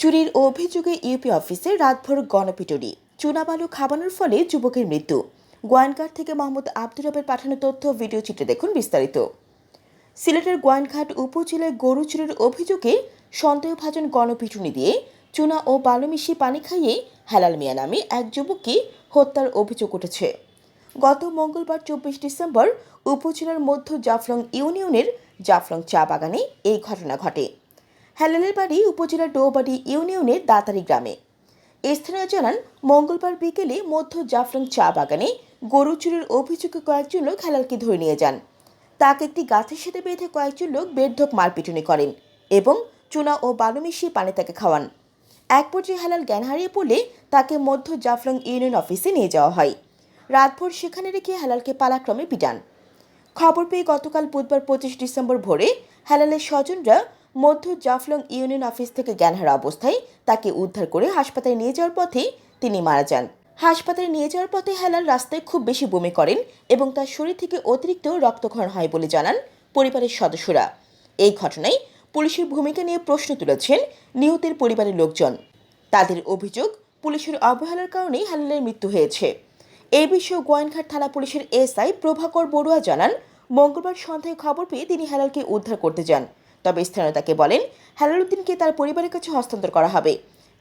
চুরির অভিযোগে ইউপি অফিসে রাতভর গণপিটুরি চুনাবালু খাবানোর ফলে যুবকের মৃত্যু। গোয়াইনঘাট থেকে মোহাম্মদ আব্দুর রবের পাঠানো তথ্য ভিডিও চিত্রে দেখুন বিস্তারিত। সিলেটের গোয়াইনঘাট উপজেলায় গরু চুরির অভিযোগে সন্দেহভাজন গণপিটুনি দিয়ে চুনা ও বালু মিশিয়ে পানি খাইয়ে হেলাল মিয়া নামে এক যুবককে হত্যার অভিযোগ উঠেছে। গত মঙ্গলবার চব্বিশ ডিসেম্বর উপজেলার মধ্য জাফলং ইউনিয়নের জাফলং চা বাগানে এই ঘটনা ঘটে। হেলালের বাড়ি উপজেলার ডোবাড়ি ইউনিয়নের দাতারি গ্রামে। স্থানীয় জানান, মঙ্গলবার বিকেলে মধ্য জাফলং চা বাগানে গরু চুরির অভিযোগে কয়েকজন লোক হেলালকে ধরে নিয়ে যান। তাকে একটি গাছের সাথে বেঁধে কয়েকজন লোক বের্ধক মারপিটুনি করেন এবং চুনা ও বালু মিশিয়ে পানি তাকে খাওয়ান। এক পর্যায়ে হেলাল জ্ঞান হারিয়ে পড়লে তাকে মধ্য জাফলং ইউনিয়ন অফিসে নিয়ে যাওয়া হয়। রাতভর সেখানে রেখে হেলালকে পালাক্রমে পিটান। খবর পেয়ে গতকাল বুধবার পঁচিশ ডিসেম্বর ভোরে হেলালের স্বজনরা মধ্য জাফলং ইউনিয়ন অফিস থেকে জ্ঞানহারা অবস্থায় তাকে উদ্ধার করে হাসপাতালে নিয়ে যাওয়ার পথে তিনি মারা যান। হাসপাতালে নিয়ে যাওয়ার পথে হেলাল রাস্তায় খুব বেশি বমি করেন এবং তার শরীর থেকে অতিরিক্ত রক্তক্ষরণ হয় বলে জানান পরিবারের সদস্যরা। এই ঘটনায় পুলিশের ভূমিকা নিয়ে প্রশ্ন তুলেছেন নিহতের পরিবারের লোকজন। তাদের অভিযোগ, পুলিশের অবহেলার কারণেই হেলালের মৃত্যু হয়েছে। এই বিষয়ে গোয়াইনঘাট থানা পুলিশের এসআই প্রভাকর বড়ুয়া জানান, মঙ্গলবার সন্ধ্যায় খবর পেয়ে তিনি হেলালকে উদ্ধার করতে যান। তবে স্থানীয় তাকে বলেন হেলাল উদ্দিনকে তার পরিবারের কাছে হস্তান্তর করা হবে।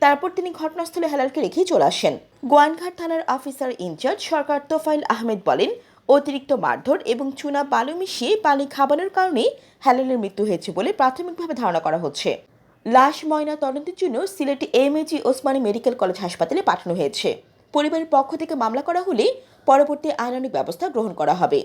তারপর তিনি ঘটনাস্থলে হেলালকে রেখেই চলে আসেন। গোয়াইনঘাট থানার officer in charge Sarkar Tofail Ahmed বলেন, অতিরিক্ত মারধর এবং চুনা বালু মিশিয়ে পানি খাবানোর কারণে হেলালের মৃত্যু হয়েছে বলে প্রাথমিকভাবে ধারণা করা হচ্ছে। লাশ ময়না তদন্তের জন্য Sylheti MAG Osmani medical college হাসপাতালে পাঠানো হয়েছে। পরিবারের পক্ষ থেকে মামলা করা হলে পরবর্তী আইনানুগ ব্যবস্থা গ্রহণ করা হবে।